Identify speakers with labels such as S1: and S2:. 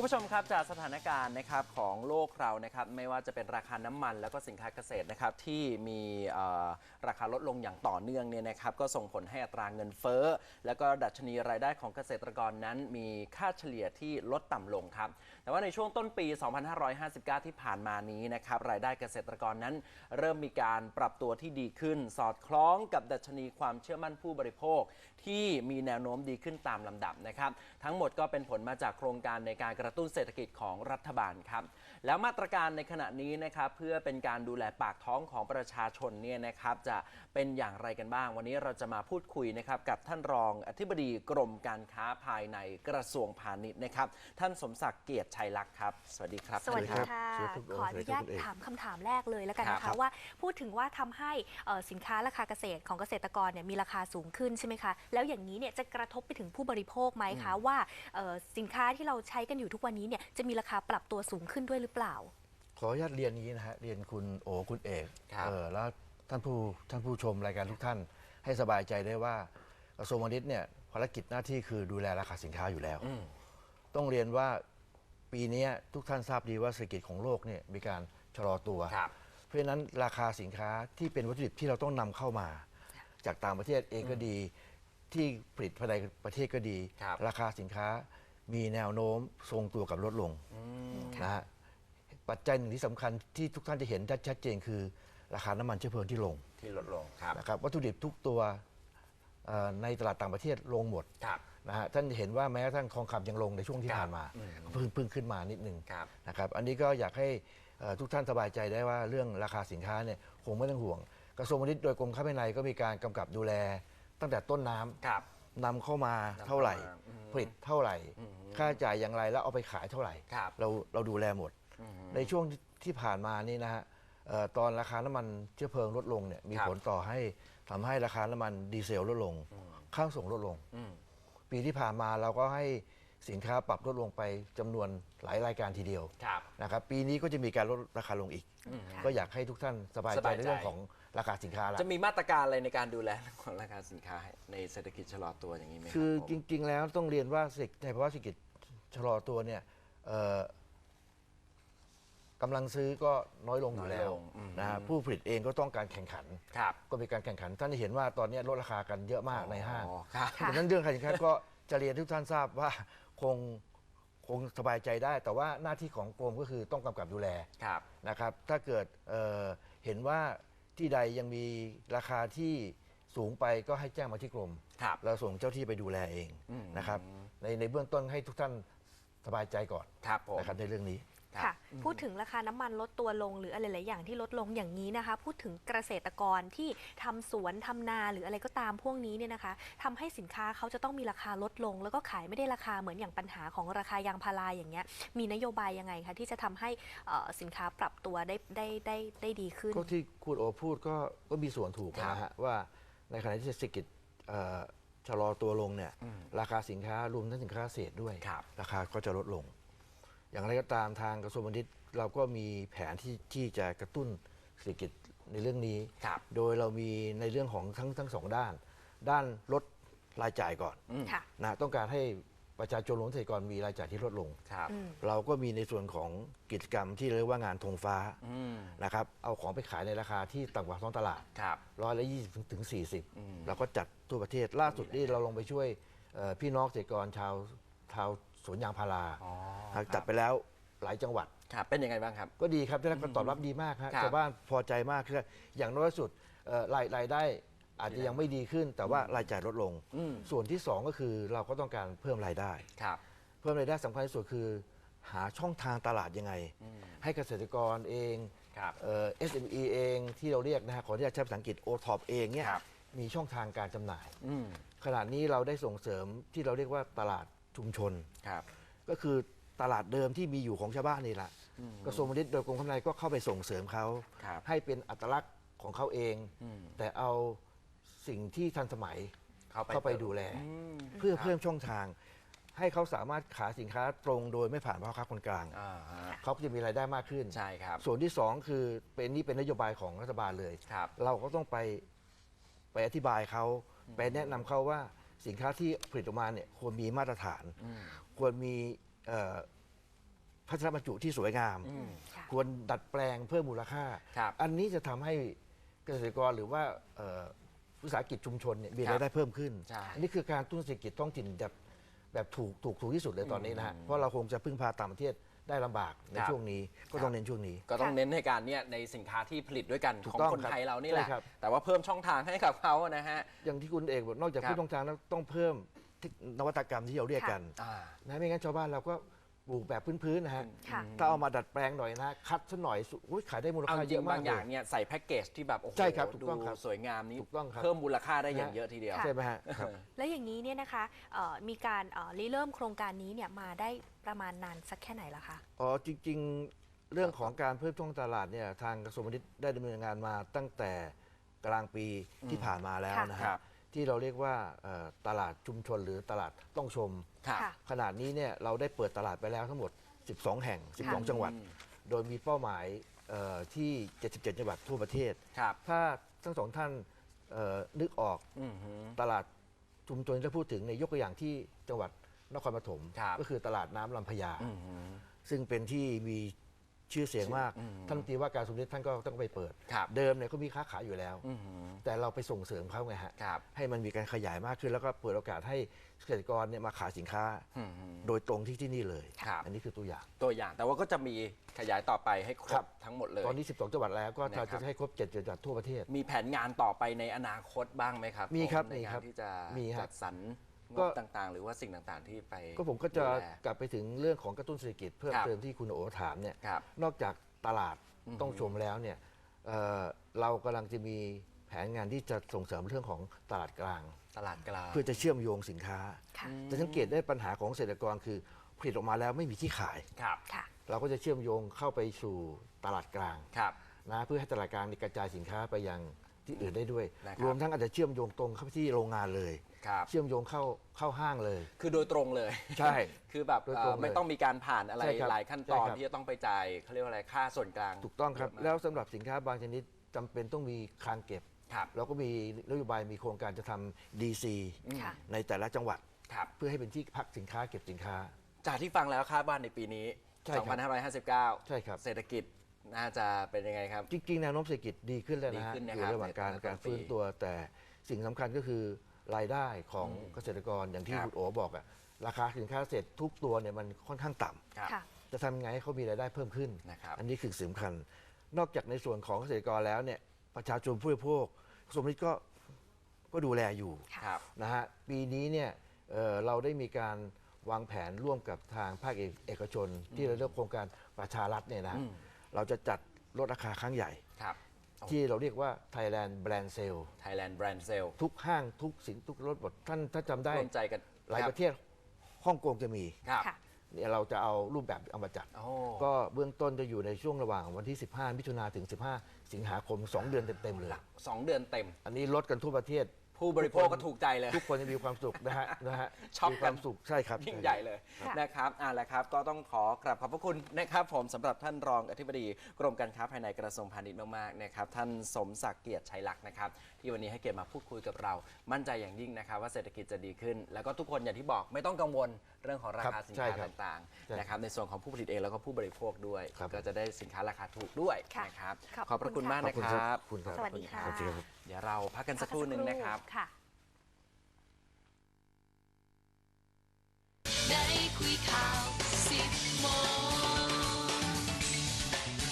S1: คุณผู้ชมครับจากสถานการณ์นะครับของโลกเรานะครับไม่ว่าจะเป็นราคาน้ำมันแล้วก็สินค้าเกษตรนะครับที่มีราคาลดลงอย่างต่อเนื่องเนี่ยนะครับก็ส่งผลให้อัตราเงินเฟ้อ แล้วก็ดัชนีรายได้ของเกษตรกรนั้น มีค่าเฉลี่ยที่ลดต่ำลงครับแต่ว่าในช่วงต้นปี 2559 ที่ผ่านมานี้นะครับรายได้เกษตรกรนั้น เริ่มมีการปรับตัวที่ดีขึ้น สอดคล้องกับดัชนีความเชื่อมั่นผู้บริโภค ที่มีแนวโน้มดีขึ้นตามลำดับนะครับ ทั้งหมดก็เป็นผลมาจากโครงการในการกระตุ้นเศรษฐกิจของรัฐบาลครับ แล้วมาตรการในขณะนี้นะครับเพื่อเป็นการดูแลปากท้องของประชาชนเนี่ยนะครับจะเป็นอย่างไรกันบ้าง วันนี้เราจะมาพูดคุยนะครับกับท่านรองอธิบดีกรมการค้าภายในกระทรวงพาณิชย์นะครับ ท่านสมศักดิ์เกียรติชัยลักษณ์ครับ สวัสดีครับ
S2: สวัสดี
S1: ท่านรับ
S2: ค่ะ
S3: สวัสดีครับ
S2: ขออนุญาต
S3: สวัสดีครับ
S2: ถามคำถามแรกเลยแล้วกันนะ
S1: ครั
S2: คะ
S1: บ
S2: ว่า พูดถึงว่าทำให้เอ่อสินค้าราคาเกษตรของเกษตรกรเนี่ยมีราคาสูงขึ้นใช่ไหมคะแล้วอย่างนี้เนี่ยจะกระทบไปถึงผู้บริโภคไหมคะว่าเอ่อสินค้าที่เราใช้กันอยู่ทุกวันนี้เนี่ยจะมีราคาปรับตัวสูงขึ้นด้วยหรือเปล่า
S3: ขออนุญาตเรียนอย่างนี้นะฮะเรียนคุณโอคุณเอก
S1: ครับ
S3: เออแล้วท่านผู้ท่านผู้ชมรายการทุกท่าน ให้สบายใจได้ว่ากระทรวงพาณิชย์เนี่ยภารกิจหน้าที่คือดูแลราคาสินค้าอยู่แล้ว
S1: อืม
S3: ต้องเรียนว่าปีเนี้ยทุกท่านทราบดีว่าเศรษฐกิจของโลกเนี่ยมีการชะลอตัว
S1: ครับ
S3: เพราะฉะนั้นราคาสินค้าที่เป็นวัตถุดิบที่เราต้องนำเข้ามา จากต่างประเทศเองก็ดี ที่ผลิตภายในประเทศก็ดี
S1: ครับ
S3: ราคาสินค้ามีแนวโน้มทรงตัวกับลดลง
S1: อืม
S3: นะฮะปัจจัยหนึ่งที่สำคัญที่ทุกท่านจะเห็นได้ชัดเจนคือ ราคาน้ำมันเชื้อเพลิงที่ลง
S1: ที่ลดลงครับ
S3: นะครับวัตถุดิบทุกตัวเอ่อในตลาดต่างประเทศลงหมด
S1: ครับ
S3: นะฮะท่านจะเห็นว่าแม้กระทั่งทองคำยังลงในช่วงที่
S1: ครับ
S3: ผ่านมา
S1: อืม
S3: เพิ่งเพิ่งขึ้นมานิดนึง
S1: ครับ
S3: นะครับอันนี้ก็อยากให้เอ่อทุกท่านสบายใจได้ว่าเรื่องราคาสินค้าเนี่ยคงไม่ต้องห่วง กระทรวงพาณิชย์โดยกรมค้าภายในก็มีการกำกับดูแล ตั้งแต่ต้นน้ำ
S1: ครับ
S3: นำเข้ามา
S1: เข้ามา
S3: เท่าไหร่
S1: อืม
S3: ผลิตเท่าไหร่
S1: อืม
S3: ค่าใช้จ่ายอย่างไรแล้วเอาไปขายเท่าไหร่
S1: ครับ
S3: เราเราดูแลหมด
S1: อืม
S3: ในช่วงที่ผ่านมานี่นะฮะเอ่อตอนราคาน้ำมันเชื้อเพลิงลดลงเนี่ยมี
S1: ครับ
S3: ผลต่อให้ทำให้ราคาน้ำมันดีเซลลดลง
S1: อืม
S3: ข้างส่งลดลง
S1: อืม
S3: ปีที่ผ่านมาเราก็ให้สินค้าปรับลดลงไปจำนวนหลายรายการทีเดียว
S1: ครับ
S3: นะครับปีนี้ก็จะมีการลดราคาลงอีก
S1: อืม
S3: ก็อยากให้ทุกท่านสบาย
S1: ส
S3: ใจ
S1: บายใจ
S3: ในเรื่องของ ราคาสินค้าละ
S1: จะมีมาตรการอะไรในการดูแลเรื่องของราคาสินค้าในเศรษฐกิจชะลอตัวอย่างนี้ไหมรับ
S3: คือ
S1: ผม
S3: จริง ๆ แล้วต้องเรียนว่าเศรษฐในภาวะเศรษฐกิจชะลอตัวเนี่ยเอ่อกำลังซื้อก็น้อยลงอยู่แล้วนะฮะผู้ผลิตเองก็ต้องการแข่งขัน
S1: ครับ
S3: ก็มีการแข่งขัน ท่านจะเห็นว่าตอนนี้ลดราคากันเยอะมากในห้าง
S1: อ๋อครับ
S2: ค่ะ
S3: ดังนั้นเรื่องการสินค้าก็จะเรียนทุกท่านทราบว่าคงคงสบายใจได้ แต่ว่าหน้าที่ของกรมก็คือต้องกำกับดูแล
S1: ครับ
S3: นะครับ ถ้าเกิดเอ่อเห็นว่า ที่ใดยังมีราคาที่สูงไปก็ให้แจ้งมาที่กรม
S1: ครับ
S3: เราส่งเจ้าที่ไปดูแลเอง
S1: อืม
S3: นะครับ ในในเบื้องต้นให้ทุกท่านสบายใจก่อน
S1: ครับผม
S3: นะครับในเรื่องนี้
S1: รับ
S2: ค่ะ พูดถึงราคาน้ำมันลดตัวลงหรืออะไรหลายอย่างที่ลดลงอย่างนี้นะคะ พูดถึงเกษตรกรที่ทำสวนทำนาหรืออะไรก็ตามพวกนี้เนี่ยนะคะทำให้สินค้าเขาจะต้องมีราคาลดลง แล้วก็ขายไม่ได้ราคาเหมือนอย่างปัญหาของราคายางพาราอย่างเงี้ย มีนโยบายยังไงคะที่จะทำให้เอ่อสินค้าปรับตัวได้ได้ได้ได้ดีขึ้น
S3: ก็ที่คุณโอพูดก็ก็มีส่วนถูก
S1: ครับ
S3: นะฮะว่าในขณะที่เศรษฐกิจเอ่อชะลอตัวลงเนี่ย
S1: อืม
S3: ราคาสินค้ารวมทั้งสินค้าเกษตรด้วย
S1: ครับ
S3: ราคาก็จะลดลง อย่างไรก็ตามทางกระทรวงพาณิชย์เราก็มีแผนที่ที่จะกระตุ้นเศรษฐกิจในเรื่องนี้
S1: ครับ
S3: โดยเรามีในเรื่องของทั้งทั้งสองด้าน ด้านลดรายจ่ายก่อน
S1: อืม
S2: ค่ะ
S3: นะต้องการให้ประชาชนรวมถึงเกษตรกรมีรายจ่ายที่ลดลง
S1: ครับ
S2: อืม
S3: เราก็มีในส่วนของกิจกรรมที่เรียกว่างานธงฟ้า
S1: อืม
S3: นะครับเอาของไปขายในราคาที่ต่ำกว่าท้องตลาด
S1: ครับ
S3: ร้อยละยี่สิบถึงสี่สิบ
S1: อืม
S3: เราก็จัดทั่วประเทศล่าสุดนี่เราลงไปช่วยเอ่อพี่น้องเกษตรกรชาวชาว สวนยางพารา
S1: อ๋อ
S3: ครับจัดไปแล้วหลายจังหวัด
S1: ครับเป็นยังไงบ้างครับ
S3: ก็ดีครับได้รับการตอบรับดีมากฮะ
S1: ครับ
S3: ชาวบ้านพอใจมากคืออย่างน้อยสุดเอ่อรายรายได้อาจจะยังไม่ดีขึ้น แต่ว่ารายจ่ายลดลง
S1: อืม
S3: ส่วนที่สองก็คือเราก็ต้องการเพิ่มรายได้
S1: ครับ
S3: เพิ่มรายได้สำคัญที่สุดคือ หาช่องทางตลาดยังไง
S1: อืม
S3: ให้เกษตรกรเอง
S1: ครับ
S3: เอ่อ SME เองที่เราเรียกนะฮะขออนุญาตใช้ภาษาอังกฤษ OTOP เองเนี่ย
S1: ครับ
S3: มีช่องทางการจำหน่าย
S1: อืม
S3: ขณะนี้เราได้ส่งเสริมที่เราเรียกว่าตลาด ชุมชน
S1: ครับ
S3: ก็คือตลาดเดิมที่มีอยู่ของชาวบ้านนี่แหละ
S1: อืม
S3: กระทรวงพาณิชย์โดยกรมคำนาก็เข้าไปส่งเสริมเขา
S1: ครับ
S3: ให้เป็นอัตลักษณ์ของเขาเอง
S1: อืม
S3: แต่เอาสิ่งที่ทันสมัย
S1: เข้าไป
S3: เข้าไปดูแล
S1: อืม
S3: เพื่อเพิ่มช่องทาง ให้เขาสามารถขายสินค้าตรงโดยไม่ผ่านพ่อค้าคนกลาง
S1: อ่าฮะ
S3: เขาก็จะมีรายได้มากขึ้น
S1: ใช่ครับ
S3: ส่วนที่สองคือเป็นนี่เป็นนโยบายของรัฐบาลเลย
S1: ครับ
S3: เราก็ต้องไปไปอธิบายเขา ไปแนะนำเขาว่า สินค้าที่ผลิตออกมาเนี่ยควรมีมาตรฐาน
S1: อืม
S3: ควรมีเอ่อพัสดุบรรจุที่สวยงาม
S1: อืม
S2: ค่ะ
S3: ควรดัดแปลงเพิ่มมูลค่า
S1: ครับ
S3: อันนี้จะทำให้เกษตรกรหรือว่าเอ่อวิสาหกิจชุมชนเนี่ยมี
S1: ครับ
S3: รายได้เพิ่มขึ้น
S1: ใช่
S3: อันนี้คือการตุ้นเศรษฐกิจท้องถิ่นแบบแบบถูกถูกถูกที่สุดเลยตอนนี้นะฮะ
S1: อืม
S3: เพราะเราคงจะพึ่งพาต่างประเทศ ได้ลำบากใน
S1: ครับ
S3: ช่วงนี้ก็ต้องเน้นช่วงนี้
S1: ก็ต้อง
S2: ค่ะ
S1: เน้นให้การเนี่ยในสินค้าที่ผลิตด้วยกัน
S3: ถู
S1: ข
S3: ก
S1: อง
S3: ต้อง
S1: คน
S3: ครับ
S1: ไทยเรานี่แหละ
S3: ใช่ครับ
S1: แต่ว่าเพิ่มช่องทางให้กับเขานะฮะ
S3: อย่างที่คุณเอกบอกนอกจาก
S1: ครับ
S3: ผู้ต้องทางแล้วต้องเพิ่มเทคนวัตกรรมที่เราเรียกกัน
S1: อ่า
S3: นะไม่งั้นชาวบ้านเราก็ ปลูกแบบพื้นๆนะฮะ
S2: ค่ะ
S3: ถ้าเอามาดัดแปลงหน่อยนะ คัดซะหน่อยสุอุ๊ยขายได้มูล
S1: เอา
S3: ค่า
S1: จ
S3: เย
S1: ริง
S3: อะมา
S1: บากง
S3: เล
S1: อย่าง
S3: ย
S1: เนี่ยใส่แพ็กเกจที่แบบโอ้โห
S3: ใช่ครับถูก
S1: ดู
S3: ต้องครับ
S1: สวยงามนี้
S3: ถูกต้องครับ
S1: เพิ่มมูลค่าได้อย่าง
S3: นะ
S1: เยอะทีเดียว
S2: ค่ะ
S3: ใช่ไหมฮะครับ
S2: แล้วอย่างนี้เนี่ยนะคะเอ่อมีการเอ่อริเริ่มโครงการนี้เนี่ยมาได้ประมาณนานสักแค่ไหนละคะ
S3: อ๋อจริงๆ เรื่องของการเพิ่มช่องตลาดเนี่ยทางกระทรวงพาณิชย์ได้ดำเนินงานมาตั้งแต่กลางปีที่ผ่านมาแล้ว
S2: ค่ะ
S3: นะ
S1: ครั
S3: ฮะ
S1: บ
S3: ที่เราเรียกว่าเอ่อตลาดชุมชนหรือตลาดต้องชม
S1: ครับ
S2: ค่ะ
S3: ขนาดนี้เนี่ยเราได้เปิดตลาดไปแล้วทั้งหมด 12 แห่ง 12 จังหวัด
S1: อืม
S3: โดยมีเป้าหมายเอ่อที่ 77 จังหวัดทั่วประเทศ
S1: ครับ
S3: ถ้าทั้งสองท่านเอ่อนึกออก
S1: อือหือ
S3: ตลาดชุมชนที่พูดถึงในยยกตัวอย่างที่จังหวัดนครปฐม
S1: ครับ
S3: ก็คือตลาดน้ำลำพญา
S1: อือหือ
S3: ซึ่งเป็นที่มี ชื่อเสียงมาก
S1: อืม
S3: ท่านรัฐมนตรีว่าการสมเด็จท่านก็ต้องไปเปิด
S1: ครับ
S3: เดิมเนี่ยเขามีค้าขายอยู่แล้ว
S1: อือหือ
S3: แต่เราไปส่งเสริมเขาไงฮะ
S1: ครับ
S3: ให้มันมีการขยายมากขึ้น แล้วก็เปิดโอกาสให้เกษตรกรเนี่ยมาขายสินค้า
S1: อือหือ
S3: โดยตรงที่ที่นี่เลย
S1: ครับ
S3: อันนี้คือตัวอย่าง
S1: ตัวอย่างแต่ว่าก็จะมีขยายต่อไปให้คร
S3: ครับบ
S1: ทั้งหมดเลย
S3: ตอนนี้ 12 จังหวัดแล้วก็
S1: นะครับ
S3: จะให้ครบ7จังหวัดทั่วประเทศ
S1: มีแผนงานต่อไปในอนาคตบ้างไหมครับ
S3: มีครับ
S1: ใน
S3: มี
S1: กา
S3: ครั
S1: ร
S3: บ
S1: ที่จะ
S3: มีครับ
S1: จัดสรรง
S3: ก็
S1: บต่างๆ หรือว่าสิ่งต่างๆที่ไป
S3: ก็ผมก็จะ
S1: ดูแล
S3: กลับไปถึงเรื่องของกระตุ้นเศรษฐกิจเพิ่ม
S1: ครับ
S3: เติมที่คุณโอถามเนี่ย
S1: ครับ
S3: นอกจากตลาด
S1: อือฮึ
S3: ต้องชมแล้วเนี่ยเอ่อเรากำลังจะมีแผนงานที่จะส่งเสริมเรื่องของตลาดกลาง
S1: ตลาดกลาง
S3: เพื่อจะเชื่อมโยงสินค้า
S2: ค่ะ
S3: จะสังเกตได้ปัญหาของเกษตรกรคือผลิตออกมาแล้วไม่มีที่ขาย
S1: ครับ
S2: ค่ะ
S3: เราก็จะเชื่อมโยงเข้าไปสู่ตลาดกลาง
S1: ครับ
S3: นะเพื่อให้ตลาดกลางนี่กระจายสินค้าไปยัง ที่อื่นได้ด้วย
S1: นะครับ
S3: รวมทั้งอาจจะเชื่อมโยงตรงเข้าไปที่โรงงานเลย
S1: ครับ
S3: เชื่อมโยงเข้าเข้าห้างเลย
S1: คือโดยตรงเลย
S3: ใช่
S1: คือแบบ
S3: โดย
S1: เอ่
S3: ตร
S1: อง
S3: เลย
S1: ไม่ต้องมีการผ่านอะไร
S3: ใช่ครับ
S1: หลายขั้นตอน
S3: ใช่ครับ
S1: ที่จะต้องไปจ่ายเขาเรียกว่าอะไรค่าส่วนกลาง
S3: ถูกต้องครับ
S1: เยะมา
S3: แล้วสำหรับสินค้าบางชนิดจำเป็นต้องมีคลังเก็บ
S1: ครับ
S3: เราก็มีนโยบายมีโครงการจะทำ DC
S1: อืม
S2: ค่ะ
S3: ในแต่ละจังหวัด
S1: ครับ
S3: เพื่อให้เป็นที่พักสินค้าเก็บสินค้า
S1: จากที่ฟังแล้วคาดว่าในปีนี้
S3: ใช่ครับ
S1: 2559
S3: ใช่ครับ
S1: เศรษฐกิจ น่าจะเป็นยังไงครับ
S3: จริงๆแนวโน้มเศรษฐกิจดีขึ้นแล้วนะฮะ
S1: ดีขึ้นนะ
S3: อ
S1: ครับ
S3: ยู่ระหว่างการ
S1: ในแต่ละ
S3: การฟื้น
S1: ปี
S3: ตัวแต่สิ่งสำคัญก็คือรายได้ของ
S1: อืม
S3: เกษตรกรอย่างที่
S1: ครับ
S3: คุณโอบอกอะราคาสินค้าเกษตรทุกตัวเนี่ยมันค่อนข้างต่ำ
S1: ครับ
S2: ค่ะ
S3: จะทำยังไงให้เขามีรายได้เพิ่มขึ้น
S1: นะครับ
S3: อันนี้คือสิ่งสำคัญ นอกจากในส่วนของเกษตรกรแล้วเนี่ยประชาชนผู้บริโภคกระทรวงพาณิชย์ก็ก็ดูแลอยู่
S2: ค่ะ
S1: ครับ
S3: นะฮะปีนี้เนี่ยเอ่อเราได้มีการวางแผนร่วมกับทางภาคเอกเอกชน ที่เราเรียกโครงการประชารัฐเนี่ยนะ
S1: อืม
S3: เราจะจัดลดราคาครั้งใหญ่
S1: ครับ
S3: ที่เราเรียกว่า Thailand Brand Sale
S1: Thailand Brand Sale
S3: ทุกห้างทุกสินทุกรถบดท่านถ้าจำได้
S1: ร่วมใจกัน
S3: หลายประเทศฮ่องกงจะมี
S1: ครับ
S2: ค่ะ
S3: เนี่ยเราจะเอารูปแบบเอามาจัด
S1: โอ้
S3: ก็เบื้องต้นจะอยู่ในช่วงระหว่างวันที่ 15 มิถุนาถึง 15 สิงหาคม 2 เดือนเต็ม ๆ เลย
S1: สองเดือนเต็ม
S3: อันนี้ลดกันทั่วประเทศ
S1: ผู้บริโภคก็ถูกใจเลย
S3: ทุกคนจะมีความสุขนะฮะนะฮะ
S1: ช็อป
S3: มี
S1: กัน
S3: ความสุขใช่ครับ
S1: ยิ่งใหญ่เลย
S2: ค่ะ
S1: นะครับอ่าแล้วครับ ก็ต้องขอกราบขอบพระคุณนะครับ ผมสำหรับท่านรองอธิบดีกรมการค้าภายในกระทรวงพาณิชย์มากๆนะครับ ท่านสมศักดิ์เกียรติชัยลักษณ์นะครับ ที่วันนี้ให้เกียรติมาพูดคุยกับเรา มั่นใจอย่างยิ่งนะครับ ว่าเศรษฐกิจจะดีขึ้น แล้วก็ทุกคนอย่างที่บอกไม่ต้องกังวลเรื่องของรา
S3: ครั
S1: คา
S3: บ
S1: สิน
S3: ใช่
S1: ค้า
S3: ครับ
S1: ต่าง
S3: ใช่
S1: ๆนะครับ ในส่วนของผู้ผลิตเองแล้วก็ผู้บริโภคด้วย
S3: ครับ
S1: ก็จะได้สินค้าราคาถูกด้วย
S2: ค่ะ
S1: นะครับ
S2: ขอบ
S1: ขอบพระคุณ
S2: คุณ
S1: มาก
S3: ขอบ
S1: นะ
S3: คุณ
S1: ค
S3: ค
S1: รั
S3: รับบ คุณครับ
S2: สวัสดีค่ะ
S3: ขอบคุณครับ
S1: เดี๋ยวเราพักกันสักครู่หนึ่งนะครับ
S2: ค่ะ
S4: ได้คุยข่าวสิบโมง